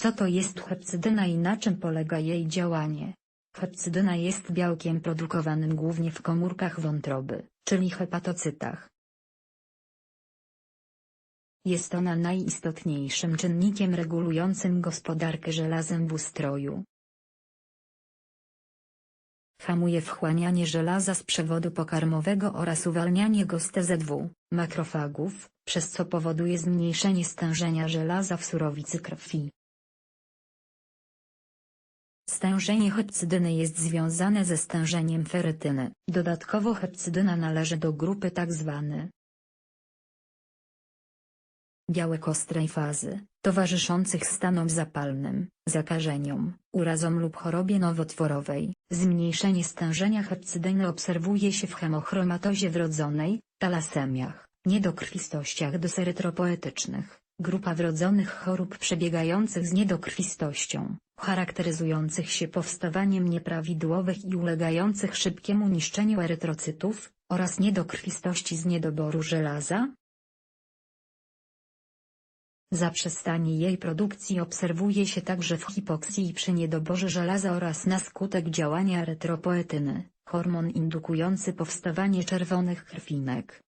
Co to jest hepcydyna i na czym polega jej działanie? Hepcydyna jest białkiem produkowanym głównie w komórkach wątroby, czyli hepatocytach. Jest ona najistotniejszym czynnikiem regulującym gospodarkę żelazem w ustroju. Hamuje wchłanianie żelaza z przewodu pokarmowego oraz uwalnianie go z TZW, makrofagów, przez co powoduje zmniejszenie stężenia żelaza w surowicy krwi. Stężenie hepcydyny jest związane ze stężeniem ferytyny. Dodatkowo hepcydyna należy do grupy tzw. białek ostrej fazy, towarzyszących stanom zapalnym, zakażeniom, urazom lub chorobie nowotworowej. Zmniejszenie stężenia hepcydyny obserwuje się w hemochromatozie wrodzonej, talasemiach, niedokrwistościach doserytropoetycznych, grupa wrodzonych chorób przebiegających z niedokrwistością, charakteryzujących się powstawaniem nieprawidłowych i ulegających szybkiemu niszczeniu erytrocytów, oraz niedokrwistości z niedoboru żelaza, Zaprzestanie jej produkcji obserwuje się także w hipoksji przy niedoborze żelaza oraz na skutek działania erytropoetyny, hormon indukujący powstawanie czerwonych krwinek.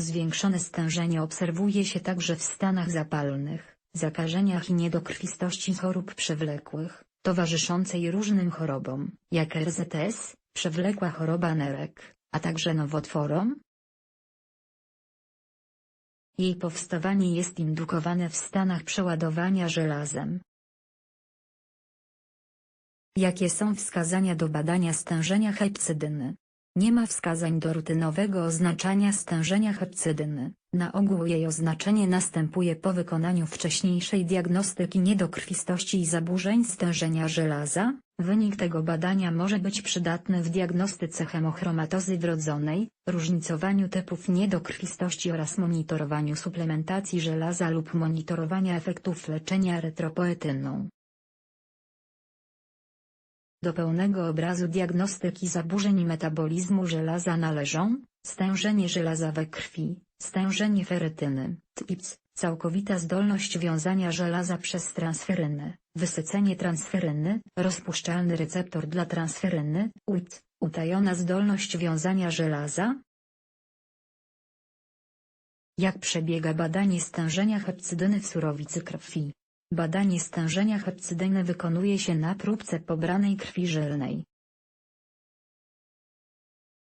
Zwiększone stężenie obserwuje się także w stanach zapalnych, zakażeniach i niedokrwistości chorób przewlekłych, towarzyszącej różnym chorobom, jak RZS, przewlekła choroba nerek, a także nowotworom, jej powstawanie jest indukowane w stanach przeładowania żelazem. Jakie są wskazania do badania stężenia hepcydyny? Nie ma wskazań do rutynowego oznaczania stężenia hepcydyny. Na ogół jej oznaczenie następuje po wykonaniu wcześniejszej diagnostyki niedokrwistości i zaburzeń stężenia żelaza. Wynik tego badania może być przydatny w diagnostyce hemochromatozy wrodzonej, różnicowaniu typów niedokrwistości oraz monitorowaniu suplementacji żelaza lub monitorowania efektów leczenia erytropoetyną. Do pełnego obrazu diagnostyki zaburzeń metabolizmu żelaza należą stężenie żelaza we krwi, stężenie ferytyny, TIPS, całkowita zdolność wiązania żelaza przez transferynę, wysycenie transferyny, rozpuszczalny receptor dla transferyny, UT, utajona zdolność wiązania żelaza. Jak przebiega badanie stężenia hepcydyny w surowicy krwi? Badanie stężenia hepcydyny wykonuje się na próbce pobranej krwi żylnej.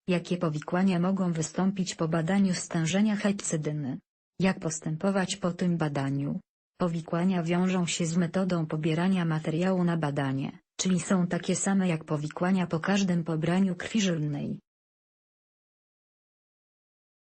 Jakie powikłania mogą wystąpić po badaniu stężenia hepcydyny? Jak postępować po tym badaniu? Powikłania wiążą się z metodą pobierania materiału na badanie, czyli są takie same jak powikłania po każdym pobraniu krwi żylnej.